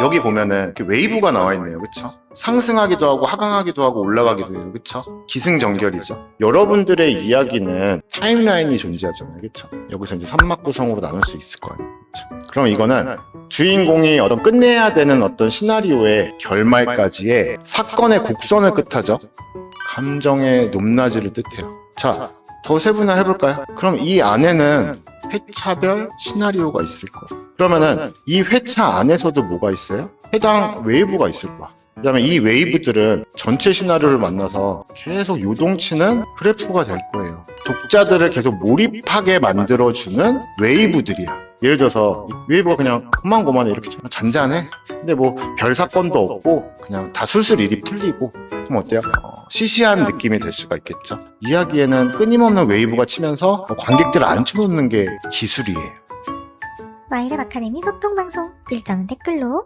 여기 보면은 이렇게 웨이브가 나와 있네요. 그쵸? 상승하기도 하고 하강하기도 하고 올라가기도 해요. 그쵸? 기승전결이죠. 여러분들의 이야기는 타임라인이 존재하잖아요. 그쵸? 여기서 이제 삼막 구성으로 나눌 수 있을 거예요. 그쵸? 그럼 이거는 주인공이 어떤 끝내야 되는 어떤 시나리오의 결말까지의 사건의 곡선을 뜻하죠. 감정의 높낮이를 뜻해요. 자, 더 세분화 해볼까요? 그럼 이 안에는 회차별 시나리오가 있을 거예요. 그러면은 이 회차 안에서도 뭐가 있어요? 해당 웨이브가 있을 거야. 그다음에 이 웨이브들은 전체 시나리오를 만나서 계속 요동치는 그래프가 될 거예요. 독자들을 계속 몰입하게 만들어주는 웨이브들이야. 예를 들어서 이 웨이브가 그냥 고만고만해 이렇게 좀 잔잔해. 근데 뭐 별 사건도 없고 그냥 다 술술 일이 풀리고 그럼 어때요? 어, 시시한 느낌이 될 수가 있겠죠. 이야기에는 끊임없는 웨이브가 치면서 관객들을 앉혀놓는 게 기술이에요. 마이라 아카데미 소통 방송 일정은 댓글로